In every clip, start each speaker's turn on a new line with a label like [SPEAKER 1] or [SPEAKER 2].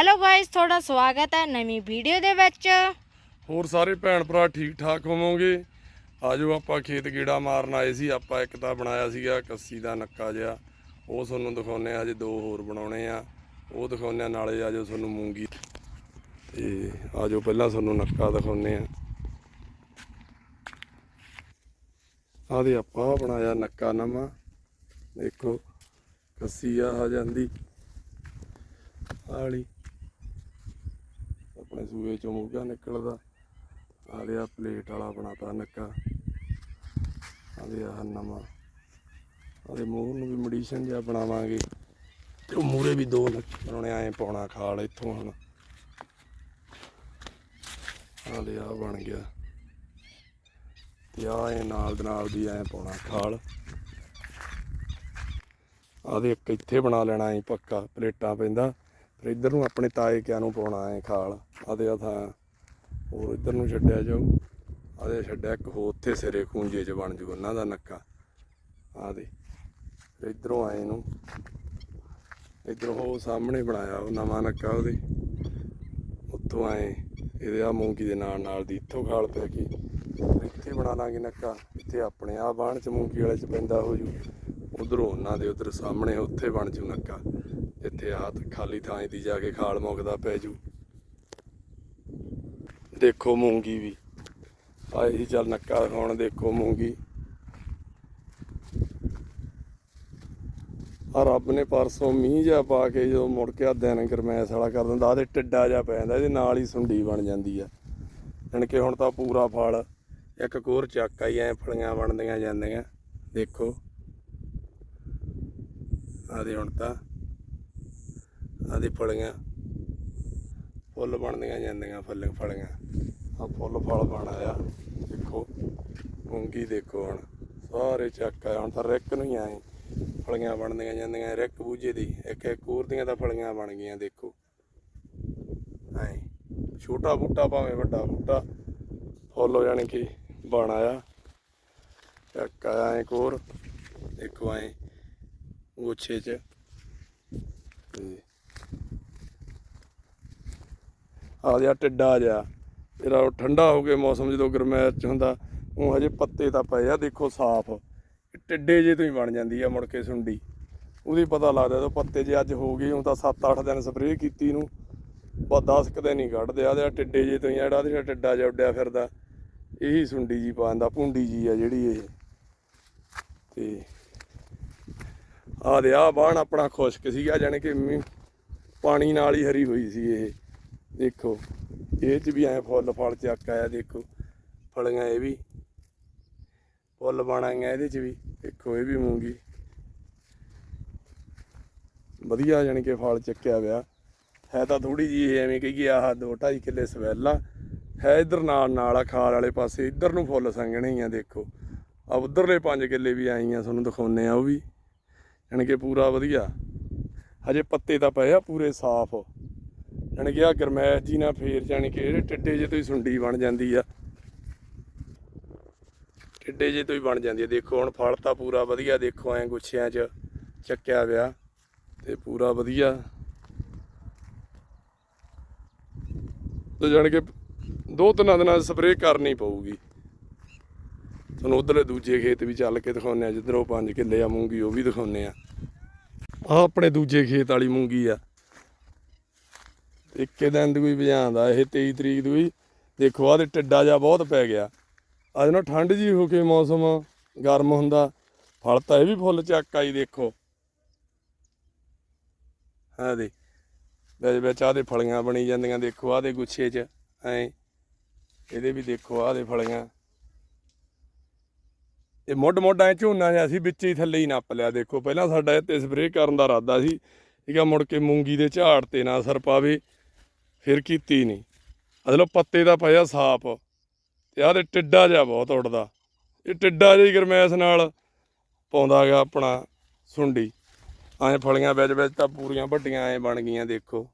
[SPEAKER 1] Hello guys, ਤੁਹਾਡਾ ਸਵਾਗਤ ਹੈ ਨਵੀਂ ਵੀਡੀਓ ਦੇ ਵਿੱਚ।
[SPEAKER 2] ਹੋਰ ਸਾਰੇ ਭੈਣ ਭਰਾ ਠੀਕ ਠਾਕ ਹੋਵੋਗੇ? ਆਜੋ ਆਪਾਂ ਖੇਤ ਗੀੜਾ ਮਾਰਨ ਆਏ ਸੀ, ਆਪਾਂ ਇੱਕ ਤਾਂ ਬਣਾਇਆ ਸੀਗਾ ਕੱਸੀ ਦਾ ਨੱਕਾ ਜਿਹਾ। ਉਹ ਤੁਹਾਨੂੰ ਦਿਖਾਉਨੇ ਆ ਅਜੇ ਦੋ ਹੋਰ ਬਣਾਉਣੇ ਆ। ਉਹ ਦਿਖਾਉਨੇ ਆ ਨਾਲੇ ਆਜੋ ਤੁਹਾਨੂੰ ਮੂੰਗੀ। ਤੇ ਆਜੋ ਪਹਿਲਾਂ ਤੁਹਾਨੂੰ ਨੱਕਾ ਦਿਖਾਉਨੇ ਆ ਆਦੇ ਆਪਾਂ ਬਣਾਇਆ ਨੱਕਾ ਨਵਾਂ। ਦੇਖੋ, ਕੱਸੀ ਆ ਆ ਜਾਂਦੀ। ਆਲੀ ਆਪਣੇ ਸੂਏ ਚੋਂ ਮੂਗਾ ਨਿਕਲਦਾ। ਆ ਲਿਆ ਪਲੇਟ ਵਾਲਾ ਬਣਾਤਾ ਨੱਕਾ। ਆ ਲਿਆ ਆਹ ਨਵਾਂ। ਆਦੇ ਮੂੰਹ ਨੂੰ ਵੀ ਮੈਡੀਸਨ ਜਿਹਾ ਬਣਾਵਾਂਗੇ। ਤੇ ਉਹ ਮੂਰੇ ਵੀ ਦੋ ਨੱਕੇ ਬਣਾਉਣੇ, ਐ ਪਾਉਣਾ ਖਾਲ ਇੱਥੋਂ ਹੁਣ। ਆ ਲਿਆ ਆਹ ਬਣ ਗਿਆ। ਤੇ ਆ ਇਹ ਨਾਲ ਦੇ ਨਾਲ ਦੀ ਐ ਪਾਉਣਾ ਖਾਲ। ਆਦੇ ਇੱਕ ਇੱਥੇ ਬਣਾ ਲੈਣਾ ਐ ਪੱਕਾ, ਪਲੇਟਾਂ ਪੈਂਦਾ। ਫਿਰ ਇੱਧਰ ਨੂੰ ਆਪਣੇ ਤਾਏ ਕਿਆਂ ਨੂੰ ਪਾਉਣਾ ਐ ਖਾਲ ਆਦੇ ਆ ਥਾਂ। ਹੋਰ ਇੱਧਰ ਨੂੰ ਛੱਡਿਆ ਜਾਊ। ਆਦੇ ਛੱਡਿਆ ਇੱਕ ਹੋ ਉੱਥੇ ਸਿਰੇ ਖੂੰਜੇ 'ਚ ਬਣ ਜੂ ਉਹਨਾਂ ਦਾ ਨੱਕਾ। ਆਦੇ ਫਿਰ ਇੱਧਰੋਂ ਆਏ ਨੂੰ। ਇੱਧਰੋਂ ਉਹ ਸਾਹਮਣੇ ਬਣਾਇਆ ਉਹ ਨਵਾਂ ਨੱਕਾ ਉਹਦੇ। ਉੱਥੋਂ ਆਏ, ਇਹਦੇ ਆ ਮੂੰਗੀ ਦੇ ਨਾਲ ਨਾਲ ਦੀ ਇੱਥੋਂ ਖਾਲ ਪੈ ਗਈ। ਇੱਥੇ ਬਣਾ ਲਾਂਗੇ ਨੱਕਾ। ਇੱਥੇ ਆਪਣੇ ਆ ਬਾਣ ਚ ਮੂੰਗੀ ਵਾਲੇ ਚ ਪੈਂਦਾ ਹੋ ਜੂ ਉਧਰੋਂ ਉਹਨਾਂ ਦੇ ਉਧਰ ਸਾਹਮਣੇ ਉੱਥੇ ਬਣ ਜੂ ਨੱਕਾ। ਇੱਥੇ ਆ ਖਾਲੀ ਥਾਂ ਦੀ ਜਾ ਕੇ ਖਾਲ ਮੁੱਕਦਾ ਪੈ ਜੂ। ਦੇਖੋ ਮੂੰਗੀ ਵੀ। ਆਏ ਹੀ ਚੱਲ ਨੱਕਾ ਦਿਖਾਉਣ ਦੇਖੋ ਮੂੰਗੀ। ਆ ਰੱਬ ਨੇ ਪਰਸੋਂ ਮੀਂਹ ਜਾ ਪਾ ਕੇ ਜਦੋਂ ਮੁੜ ਕੇ ਆ ਦਿਨ ਗਰਮੈਸ ਵਾਲਾ ਕਰ ਦਿੰਦਾ ਆਦੇ ਟਿੱਡਾ ਜਾ ਪੈ ਜਾਂਦਾ, ਇਹਦੇ ਨਾਲ ਹੀ ਸੁੰਡੀ ਬਣ ਜਾਂਦੀ ਆ। ਜਾਣੀ ਕਿ ਹੁਣ ਤਾਂ ਪੂਰਾ ਫਲ, ਇੱਕ ਕੋਰ ਚੱਕ ਆਈ, ਐ ਫਲੀਆਂ ਬਣਦੀਆਂ ਜਾਂਦੀਆਂ। ਦੇਖੋ। ਆਦੇ ਹੁਣ ਤਾਂ ਆਦੇ ਫਲੀਆਂ, ਫੁੱਲ ਬਣਦੀਆਂ ਜਾਂਦੀਆਂ, ਫਲ ਫਲੀਆਂ। ਆ ਫੁੱਲ ਫਲ ਬਣ ਆਇਆ। ਦੇਖੋ, ਮੂੰਗੀ ਦੇਖੋ ਹੁਣ। ਸਾਰੇ ਚੱਕ ਆਇਆ। ਹੁਣ ਤਾਂ ਰਿੱਕ ਨੂੰ ਹੀ ਆਏ। ਫਲੀਆਂ ਬਣਦੀਆਂ ਜਾਂਦੀਆਂ, ਰਿੱਕ ਬੂਝੇ ਦੀ। ਇੱਕ ਇੱਕ ਕੂਰ ਦੀਆਂ ਤਾਂ ਫਲੀਆਂ ਬਣ ਗਈਆਂ, ਦੇਖੋ। ਐ। ਛੋਟਾ ਬੂਟਾ ਭਾਵੇਂ ਵੱਡਾ ਬੂਟਾ, ਫੁੱਲ ਜਾਣੀ ਕਿ ਬਣ ਆਇਆ। ਚੱਕ ਆਇਆ ਇੱਕ ਹੋਰ ਦੇਖੋ ਐ, ਗੁੱਛੇ 'ਚ। ਤੇ ਆ ਜਾ ਟਿੱਡਾ ਜਾ ਜਿਹੜਾ ਉਹ ਠੰਡਾ ਹੋ ਕੇ ਮੌਸਮ ਜਦੋਂ ਗਰਮੈਸ਼ ਚ ਹੁੰਦਾ, ਉਹ ਹਜੇ ਪੱਤੇ ਤਾਂ ਪਏ ਆ, ਦੇਖੋ ਸਾਫ਼। ਟਿੱਡੇ ਜੇ ਤੋਂ ਹੀ ਬਣ ਜਾਂਦੀ ਆ ਮੁੜ ਕੇ ਸੁੰਡੀ। ਉਹਦੀ ਪਤਾ ਲੱਗਦਾ ਜਦੋਂ ਪੱਤੇ ਜੇ ਅੱਜ ਹੋ ਗਏ, ਉਹ ਤਾਂ 7-8 ਦਿਨ ਸਪਰੇਅ ਕੀਤੀ ਨੂੰ ਬਸ 10 ਕੁ ਦਿਨ ਹੀ ਕੱਢਦੇ ਆ ਤੇ ਟਿੱਡੇ ਜੇ ਤੋਂ ਹੀ ਆ, ਜਿਹੜਾ ਜਿਹੜਾ ਟਿੱਡਾ ਜਿਹਾ ਉੱਡਿਆ ਫਿਰਦਾ। ਇਹੀ ਸੁੰਡੀ ਜੀ ਪਾਉਂਦਾ ਪੁੰਡੀ ਜੀ ਆ ਜਿਹੜੀ ਇਹ। ਤੇ ਆ ਦੇ ਆ ਬਾਣ ਆਪਣਾ ਖੁਸ਼ਕ ਸੀਗਾ, ਜਾਣੀ ਕਿ ਪਾਣੀ ਨਾਲ ਹੀ ਹਰੀ ਹੋਈ ਸੀ ਇਹ। ਦੇਖੋ, ਇਹ ਚ ਵੀ ਐ ਫੁੱਲ ਫਲ ਚੱਕ ਆਇਆ, ਦੇਖੋ। ਫਲੀਆਂ ਇਹ ਵੀ। ਫੁੱਲ ਬਣਾਈਆਂ ਇਹਦੇ ਚ ਵੀ। ਦੇਖੋ, ਇਹ ਵੀ ਮੂੰਗੀ। ਵਧੀਆ ਜਾਣੀ ਕਿ ਫਲ ਚੱਕਿਆ ਵਿਆ ਹੈ ਤਾਂ ਥੋੜੀ ਜੀ ਐਵੇਂ ਕਹੀਏ, ਆਹ 2.5 ਕਿੱਲੇ ਸਵੈਲਾ ਹੈ ਇਧਰ ਨਾਲ ਨਾਲ ਆ, ਖਾਲ ਵਾਲੇ ਪਾਸੇ। ਇਧਰ ਨੂੰ ਫੁੱਲ ਸੰਘਣੇ ਹੀ ਆ, ਦੇਖੋ। ਆ ਉਧਰਲੇ 5 ਕਿੱਲੇ ਵੀ ਆਈਆਂ, ਤੁਹਾਨੂੰ ਦਿਖਾਉਨੇ ਆ ਉਹ ਵੀ। ਜਾਣੀ ਕਿ ਪੂਰਾ ਵਧੀਆ। ਹਜੇ ਪੱਤੇ ਤਾਂ ਪਏ ਆ, ਪੂਰੇ ਸਾਫ਼। ਜਾਣੀ ਕਿ ਆ ਗਰਮੈਸ਼ ਜੀ ਨਾਲ ਫੇਰ ਜਾਣੀ ਕਿ ਜਿਹੜੇ ਟਿੱਡੇ ਜੇ ਤੋਂ ਹੀ ਸੁੰਡੀ ਬਣ ਜਾਂਦੀ ਆ। ਟਿੱਡੇ ਜੇ ਤੋਂ ਹੀ ਬਣ ਜਾਂਦੀ ਆ। ਦੇਖੋ ਹੁਣ ਫਲ ਤਾਂ ਪੂਰਾ ਵਧੀਆ ਦੇਖੋ, ਐ ਗੁੱਛਿਆਂ 'ਚ ਚੱਕਿਆ ਵਿਆ ਤੇ ਪੂਰਾ ਵਧੀਆ। ਤੇ ਜਾਣੀ ਕਿ ਦੋ ਤਿੰਨ ਦਿਨਾਂ ਸਪਰੇਅ ਕਰਨੀ ਪਊਗੀ। ਤੁਹਾਨੂੰ ਉਧਰਲੇ ਦੂਜੇ ਖੇਤ ਵੀ ਚੱਲ ਕੇ ਦਿਖਾਉਂਦੇ ਆ, ਜਿੱਧਰ ਉਹ 5 ਕਿੱਲੇ ਆ ਮੂੰਗੀ, ਉਹ ਵੀ ਦਿਖਾਉਂਦੇ ਆ। ਆ ਆਪਣੇ ਦੂਜੇ ਖੇਤ ਵਾਲੀ ਮੂੰਗੀ ਆ। ਇੱਕੇ ਦਿਨ ਦੀ ਕੋਈ ਭਜਾਉਂਦਾ ਇਹ 23 ਤਰੀਕ ਦੀ ਵੀ। ਦੇਖੋ ਆਹ ਤੇ ਟਿੱਡਾ ਜਾ ਬਹੁਤ ਪੈ ਗਿਆ। ਅੱਜ ਨਾ ਠੰਡ ਜੀ ਹੋ ਕੇ ਮੌਸਮ ਗਰਮ ਹੁੰਦਾ। ਫਲ ਤਾਂ ਇਹ ਵੀ ਫੁੱਲ ਚੱਕ ਆਈ, ਦੇਖੋ। ਹਾਂ ਦੇ ਵਿੱਚ ਵਿੱਚ ਆਹ ਦੇ ਫਲੀਆਂ ਬਣੀ ਜਾਂਦੀਆਂ, ਦੇਖੋ ਆਹ ਦੇ ਗੁੱਛੇ 'ਚ, ਐ। ਇਹਦੇ ਵੀ ਦੇਖੋ ਆਹ ਦੇ ਫਲੀਆਂ। ਇਹ ਮੁੱਢ ਮੁੱਢ ਐ ਝੋਨਾ ਜਿਹਾ ਸੀ, ਵਿੱਚ ਹੀ ਥੱਲੇ ਹੀ ਨੱਪ ਲਿਆ, ਦੇਖੋ। ਪਹਿਲਾਂ ਸਾਡਾ ਇੱਥੇ ਸਪਰੇਅ ਕਰਨ ਦਾ ਇਰਾਦਾ ਸੀ। ਠੀਕ ਆ ਮੁੜ ਕੇ ਮੂੰਗੀ ਦੇ ਝਾੜ ਤੇ ਨਾ ਅਸਰ ਪਾਵੇ। ਫਿਰ ਕੀਤੀ ਨਹੀਂ ਅਸਲੋਂ ਪੱਤੇ ਦਾ ਪਿਆ ਸਾਫ਼। ਤੇ ਆਹ ਤੇ ਟਿੱਡਾ ਜਿਹਾ ਬਹੁਤ ਉੱਡਦਾ। ਇਹ ਟਿੱਡਾ ਜਿਹੀ ਗਰਮੈਸ ਨਾਲ ਪਾਉਂਦਾ ਗਿਆ ਆਪਣਾ ਸੁੰਡੀ। ਐਂ ਫਲੀਆਂ ਵਿੱਚ ਵਿੱਚ ਤਾਂ ਪੂਰੀਆਂ ਵੱਡੀਆਂ ਐ ਬਣ ਗਈਆਂ, ਦੇਖੋ।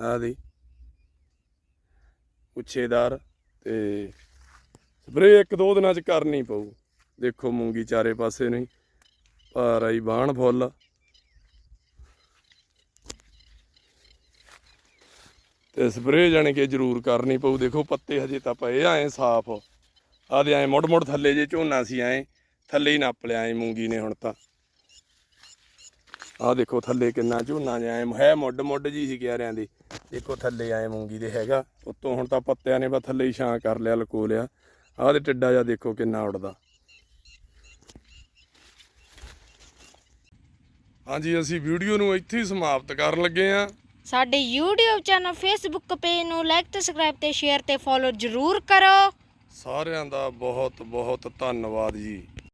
[SPEAKER 2] ਆਹ ਦੀ ਉੱਛੇਦਾਰ ਤੇ ਸਪਰੇ ਇੱਕ ਦੋ ਦਿਨਾਂ ਚ ਕਰਨੀ ਪਊ। ਦੇਖੋ ਮੂੰਗੀ ਚਾਰੇ ਪਾਸੇ ਨਹੀਂ ਭਾਰ ਆਈ ਬਾਣ ਫੁੱਲ। ਤੇ ਸਪਰੇਅ ਜਾਣੀ ਕਿ ਜ਼ਰੂਰ ਕਰਨੀ ਪਊ। ਦੇਖੋ ਪੱਤੇ ਹਜੇ ਤਾਂ ਪਏ ਆਏ ਸਾਫ਼। ਆਦੇ ਐ ਮੁੜ ਮੁੜ ਥੱਲੇ ਜੇ ਝੋਨਾ ਸੀ, ਐ ਥੱਲੇ ਹੀ ਨੱਪ ਲਿਆ, ਐ ਮੂੰਗੀ ਨੇ ਹੁਣ ਤਾਂ। ਆਹ ਦੇਖੋ ਥੱਲੇ ਕਿੰਨਾ ਝੋਨਾ ਜਿਹਾ ਹੈ ਮੁੱਢ ਮੁੱਢ ਜੀ ਸੀ ਕਿਆਰਿਆਂ ਦੀ। ਦੇਖੋ ਥੱਲੇ ਆਏ ਮੂੰਗੀ ਦੇ ਹੈਗਾ। ਉੱਤੋਂ ਹੁਣ ਤਾਂ ਪੱਤਿਆਂ ਨੇ ਬਸ ਥੱਲੇ ਹੀ ਛਾਂ ਕਰ ਲਿਆ, ਲਕੋ ਲਿਆ। ਆਹ ਦੇ ਟਿੱਡਾ ਜਿਹਾ ਦੇਖੋ ਕਿੰਨਾ ਉੜਦਾ ਹਾਂਜੀ, ਅਸੀਂ ਵੀਡੀਓ ਨੂੰ ਇੱਥੇ ਹੀ ਸਮਾਪਤ ਕਰਨ ਲੱਗੇ ਆਂ।
[SPEAKER 1] ਸਾਡੇ YouTube ਚੈਨਲ Facebook ਪੇਜ ਨੂੰ ਲਾਈਕ ਤੇ ਸਬਸਕ੍ਰਾਈਬ ਤੇ ਸ਼ੇਅਰ ਤੇ ਫੋਲੋ ਜ਼ਰੂਰ ਕਰੋ।
[SPEAKER 2] ਸਾਰਿਆਂ ਦਾ ਬਹੁਤ ਬਹੁਤ ਧੰਨਵਾਦ ਜੀ।